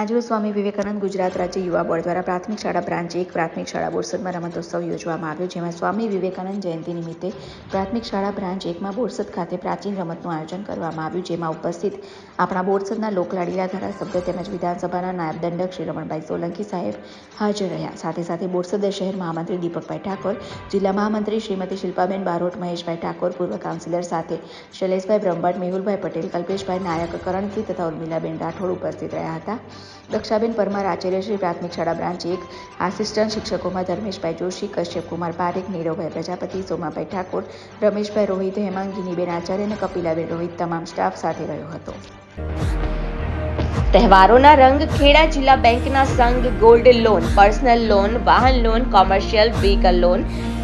આજરોજ સ્વામી વિવેકાનંદ ગુજરાત રાજ્ય યુવા બોર્ડ દ્વારા પ્રાથમિક શાળા બ્રાન્ચ એક પ્રાથમિક શાળા બોરસદમાં રમતોત્સવ યોજવામાં આવ્યો, જેમાં સ્વામી વિવેકાનંદ જયંતિ નિમિત્તે પ્રાથમિક શાળા બ્રાન્ચ એકમાં બોરસદ ખાતે પ્રાચીન રમતનું આયોજન કરવામાં આવ્યું, જેમાં ઉપસ્થિત આપણા બોરસદના લોકલાડીલા ધારાસભ્ય તેમજ વિધાનસભાના નાયબ દંડક શ્રી રમણભાઈ સોલંકી સાહેબ હાજર રહ્યા. સાથે સાથે બોરસદ શહેર મહામંત્રી દીપકભાઈ ઠાકોર, જિલ્લા મહામંત્રી શ્રીમતી શિલ્પાબેન બારોટ, મહેશભાઈ ઠાકોર, પૂર્વ કાઉન્સિલર સાથે શૈલેષભાઈ બ્રહ્મભટ્ટ, મેહુલભાઈ પટેલ, કલ્પેશભાઈ નાયક કરણકી તથા ઉર્મિલાબેન રાઠોડ ઉપસ્થિત રહ્યા હતા. દક્ષાબેન પરમાર આચાર્ય શ્રી પ્રાથમિક શાળા બ્રાન્ચ એક, આસિસ્ટન્ટ શિક્ષકોમાં ધર્મેશભાઈ જોશી, કશ્યપકુમાર પારેખ, નીરવભાઈ પ્રજાપતિ, સોમાભાઈ ઠાકોર, રમેશભાઈ રોહિત હેમાંગીનીબેન આચાર્ય અને કપિલાબેન રોહિત તમામ સ્ટાફ સાથે રહ્યો હતો. તહેવારોના રંગ ખેડા જિલ્લા બેંકના સંઘ ગોલ્ડ લોન, પર્સનલ લોન, વાહન loan, commercial, vehicle loan